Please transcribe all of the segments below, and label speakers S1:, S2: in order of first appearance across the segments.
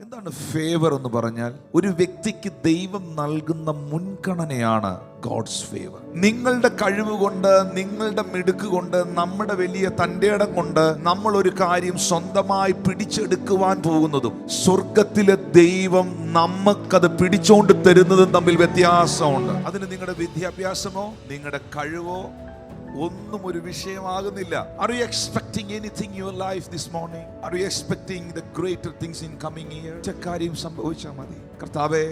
S1: എന്താണ് ഫേവർ എന്ന് പറഞ്ഞാൽ ഒരു വ്യക്തിക്ക് ദൈവം നൽകുന്ന മുൻഗണനയാണ് ഗോഡ്സ് ഫേവർ നിങ്ങളുടെ കഴിവ് കൊണ്ട് നിങ്ങളുടെ മിടുക്ക് കൊണ്ട് നമ്മുടെ വലിയ തന്റെ കൊണ്ട് നമ്മൾ ഒരു കാര്യം സ്വന്തമായി പിടിച്ചെടുക്കുവാൻ പോകുന്നതും സ്വർഗത്തിലെ ദൈവം നമുക്കത് പിടിച്ചോണ്ട് തരുന്നതും തമ്മിൽ വ്യത്യാസമുണ്ട്. അതിന് നിങ്ങളുടെ വിദ്യാഭ്യാസമോ നിങ്ങളുടെ കഴിവോ ഒന്നും ഒരു വിഷയമാകുന്നില്ല. Are you expecting anything your life this morning are you expecting the greater things in coming year കാര്യം സംഭവിച്ചാൽ മതി. കർത്താവേ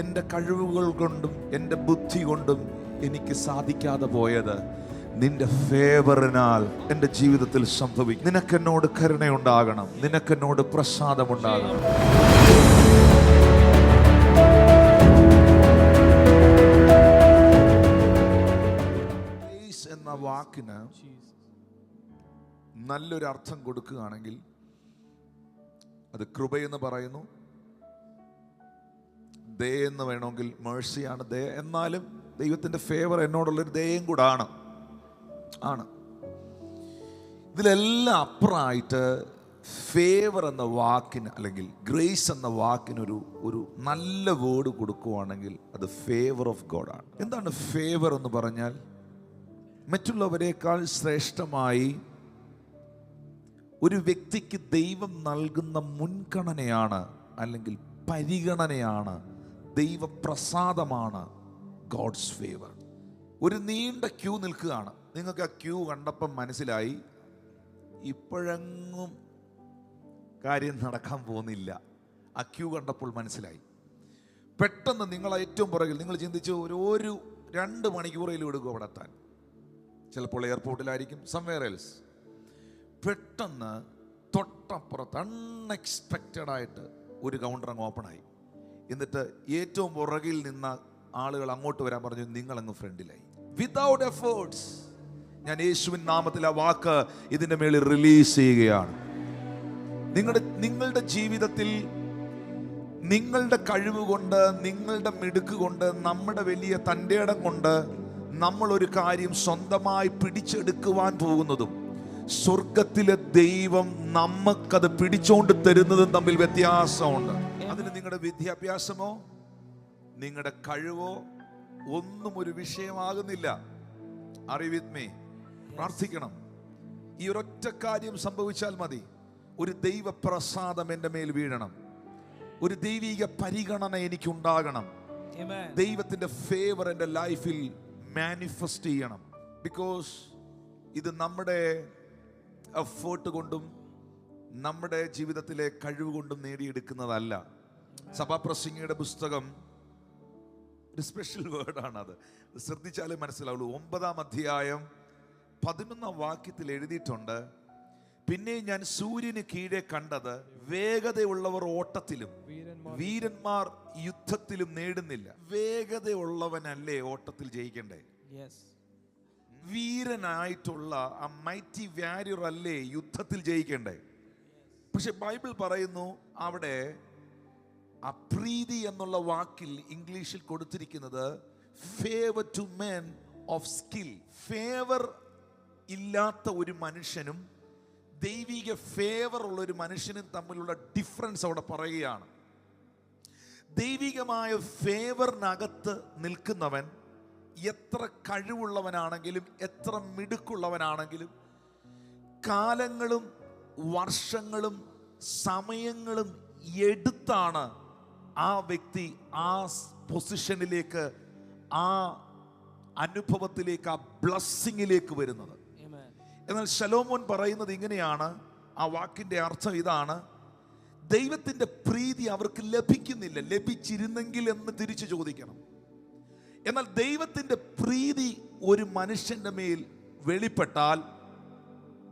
S1: എന്റെ കഴിവുകൾ കൊണ്ടും എന്റെ ബുദ്ധി കൊണ്ടും എനിക്ക് സാധിക്കാതെ പോയത് നിന്റെ ഫേവറിനാൽ എന്റെ ജീവിതത്തിൽ സംഭവിക്കും. നിനക്കെന്നോട് കരുണയുണ്ടാകണം. നിനക്കെന്നോട് പ്രസാദമുണ്ടാകണം. എന്ന വാക്കിന് നല്ലൊരു അർത്ഥം കൊടുക്കുകയാണെങ്കിൽ അത് കൃപയെന്ന് പറയുന്നു. ദേ എന്ന് വേണമെങ്കിൽ മേഴ്സിയാണ്. ദേ എന്നാലും ദൈവത്തിന്റെ ഫേവർ എന്നോടുള്ളൊരു ദയം കൂടാണ് ആണ്. ഇതിലെല്ലാം അപ്പുറമായിട്ട് ഫേവർ എന്ന വാക്കിന് അല്ലെങ്കിൽ ഗ്രേസ് എന്ന വാക്കിനൊരു ഒരു നല്ല വേർഡ് കൊടുക്കുവാണെങ്കിൽ അത് ഫേവർ ഓഫ് ഗോഡാണ് എന്താണ് ഫേവർ എന്ന് പറഞ്ഞാൽ മറ്റുള്ളവരെക്കാൾ ശ്രേഷ്ഠമായി ഒരു വ്യക്തിക്ക് ദൈവം നൽകുന്ന മുൻഗണനയാണ് അല്ലെങ്കിൽ പരിഗണനയാണ് ദൈവപ്രസാദമാണ് ഗോഡ്സ് ഫേവർ. ഒരു നീണ്ട ക്യൂ നിൽക്കുകയാണ്. നിങ്ങൾക്ക് ആ ക്യൂ കണ്ടപ്പം മനസ്സിലായി ഇപ്പോഴെങ്ങും കാര്യം നടക്കാൻ പോകുന്നില്ല. ആ ക്യൂ കണ്ടപ്പോൾ മനസ്സിലായി. പെട്ടെന്ന് നിങ്ങൾ ഏറ്റവും പുറകിൽ നിങ്ങൾ ചിന്തിച്ചു ഒരു ഒരു രണ്ട് മണിക്കൂറേലും എടുക്കും അവിടെ എത്താൻ. ചിലപ്പോൾ എയർപോർട്ടിലായിരിക്കും സംവെയർ എൽസ് പെട്ടെന്ന് തൊട്ടപ്പുറത്ത് അൺഎക്സ്പെക്റ്റഡ് ആയിട്ട് ഒരു കൗണ്ടർ അങ്ങ് ഓപ്പൺ ആയി. എന്നിട്ട് ഏറ്റവും പുറകിൽ നിന്ന ആളുകൾ അങ്ങോട്ട് വരാൻ പറഞ്ഞു നിങ്ങൾ അങ്ങ് ഫ്രണ്ടിലായി. വിതൗട്ട് എഫേർട്സ് ഞാൻ യേശുവിൻ നാമത്തിൽ ആ വാക്ക് ഇതിന്റെ മേളിൽ റിലീസ് ചെയ്യുകയാണ്. നിങ്ങളുടെ നിങ്ങളുടെ ജീവിതത്തിൽ നിങ്ങളുടെ കഴിവ് കൊണ്ട് നിങ്ങളുടെ മിടുക്ക് കൊണ്ട് നമ്മുടെ വലിയ തന്റെ ഇടം കൊണ്ട് നമ്മൾ ഒരു കാര്യം സ്വന്തമായി പിടിച്ചെടുക്കുവാൻ പോകുന്നതും സ്വർഗത്തിലെ ദൈവം നമുക്കത് പിടിച്ചോണ്ട് തരുന്നതും തമ്മിൽ വ്യത്യാസമുണ്ട്. അതിന് നിങ്ങളുടെ വിദ്യാഭ്യാസമോ നിങ്ങളുടെ കഴിവോ ഒന്നും ഒരു വിഷയമാകുന്നില്ല അറിവിത്മേ പ്രാർത്ഥിക്കണം. ഈ ഒരൊറ്റ കാര്യം സംഭവിച്ചാൽ മതി. ഒരു ദൈവപ്രസാദം എന്റെ മേൽ വീഴണം. ഒരു ദൈവിക പരിഗണന എനിക്കുണ്ടാകണം. ദൈവത്തിന്റെ ഫേവർ എന്റെ ലൈഫിൽ മാനിഫെസ്റ്റ് ചെയ്യണം. ബിക്കോസ് ഇത് നമ്മുടെ എഫേർട്ട് കൊണ്ടും നമ്മുടെ ജീവിതത്തിലെ കഴിവ് കൊണ്ടും നേടിയെടുക്കുന്നതല്ല. സഭാപ്രസംഗിയുടെ പുസ്തകം ഒരു സ്പെഷ്യൽ വേർഡാണ് അത് ശ്രദ്ധിച്ചാലേ മനസ്സിലാവുള്ളൂ. ഒമ്പതാം അധ്യായം പതിനൊന്നാം വാക്യത്തിൽ എഴുതിയിട്ടുണ്ട് പിന്നെ ഞാൻ സൂര്യന് കീഴെ കണ്ടത് വേഗതയുള്ളവർ ഓട്ടത്തിലും
S2: വീരന്മാർ.
S1: യുദ്ധത്തിലും നേടുന്നില്ല. വേഗതയുള്ളവനല്ലേ ഓട്ടത്തിൽ ജയിക്കണ്ടേ? വീരനായിട്ടുള്ള ആ മൈറ്റി വാരിയർ അല്ലേ യുദ്ധത്തിൽ ജയിക്കണ്ടേ? പക്ഷെ ബൈബിൾ പറയുന്നു അവിടെ അപ്രീതി എന്നുള്ള വാക്കിൽ ഇംഗ്ലീഷിൽ കൊടുത്തിരിക്കുന്നത് favour to men of skill favour ഇല്ലാത്ത ഒരു മനുഷ്യനും ദൈവിക ഫേവർ ഉള്ള ഒരു മനുഷ്യനും തമ്മിലുള്ള ഡിഫറൻസ് അവിടെ പറയുകയാണ് ദൈവികമായ ഫേവറിനകത്ത് നിൽക്കുന്നവൻ എത്ര കഴിവുള്ളവനാണെങ്കിലും എത്ര മിടുക്കുള്ളവനാണെങ്കിലും കാലങ്ങളും വർഷങ്ങളും സമയങ്ങളും എടുത്താണ് ആ വ്യക്തി ആ പൊസിഷനിലേക്ക് ആ അനുഭവത്തിലേക്ക് ആ ബ്ലസ്സിങ്ങിലേക്ക് വരുന്നത്. എന്നാൽ ശലോമോൻ പറയുന്നത് ഇങ്ങനെയാണ്. ആ വാക്കിന്റെ അർത്ഥം ഇതാണ്. ദൈവത്തിന്റെ പ്രീതി അവർക്ക് ലഭിക്കുന്നില്ല. ലഭിച്ചിരുന്നെങ്കിൽ എന്ന് തിരിച്ചു ചോദിക്കണം. എന്നാൽ ദൈവത്തിന്റെ പ്രീതി ഒരു മനുഷ്യന്റെ മേൽ വെളിപ്പെട്ടാൽ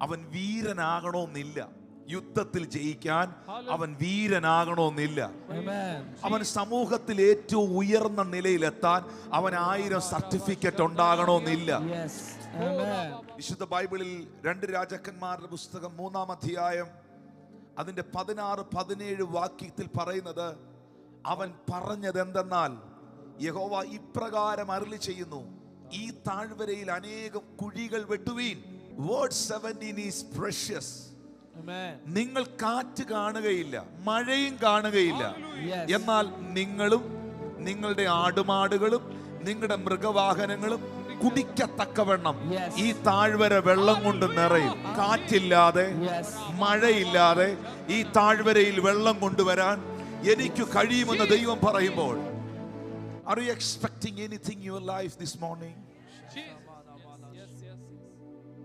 S1: അവൻ വീരനാകണമെന്നില്ല. യുദ്ധത്തിൽ ജയിക്കാൻ അവൻ വീരനാകണമെന്നില്ല. അവൻ സമൂഹത്തിൽ ഏറ്റവും ഉയർന്ന നിലയിലെത്താൻ അവൻ ആയിരം സർട്ടിഫിക്കറ്റ് ഉണ്ടാകണമെന്നില്ല. വിശുദ്ധ ബൈബിളിൽ രണ്ട് രാജാക്കന്മാരുടെ പുസ്തകം മൂന്നാം അധ്യായം അതിന്റെ പതിനാറ് പതിനേഴ് വാക്യത്തിൽ പറയുന്നത് അവൻ പറഞ്ഞത് എന്തെന്നാൽ യഹോവ ഇപ്രകാരം അരളി ചെയ്യുന്നു ഈ താഴ്വരയിൽ അനേകം കുഴികൾ വെട്ടുവീൻ. Word seventeen is precious. നിങ്ങൾ കാറ്റ് കാണുകയില്ല മഴയും കാണുകയില്ല. എന്നാൽ നിങ്ങളും നിങ്ങളുടെ ആടുമാടുകളും നിങ്ങളുടെ മൃഗവാഹനങ്ങളും കുടിക്കത്തക്കവണ്ണം ഈ താഴ്വര വെള്ളം കൊണ്ട് നിറയും. കാറ്റില്ലാതെ മഴയില്ലാതെ ഈ താഴ്വരയിൽ വെള്ളം കൊണ്ടുവരാൻ എനിക്ക് കഴിയുമെന്ന് ദൈവം പറയുമ്പോൾ are you expecting anything your life this morning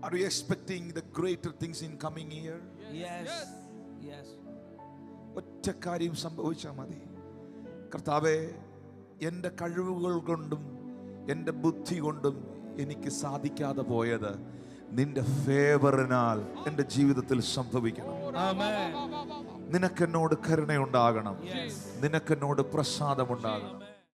S1: Are you expecting the greater things in coming year?
S2: Yes. Yes.
S1: ഒറ്റ കാര്യം സംഭവിച്ചാൽ മതി. കർത്താവെ എന്റെ കഴിവുകൾ കൊണ്ടും എന്റെ ബുദ്ധി കൊണ്ടും എനിക്ക് സാധിക്കാതെ പോയത് നിന്റെ ഫേവറിനാൽ എന്റെ ജീവിതത്തിൽ സംഭവിക്കണം. നിനക്കെന്നോട് കരുണയുണ്ടാകണം. നിനക്കെന്നോട് പ്രസാദമുണ്ടാകണം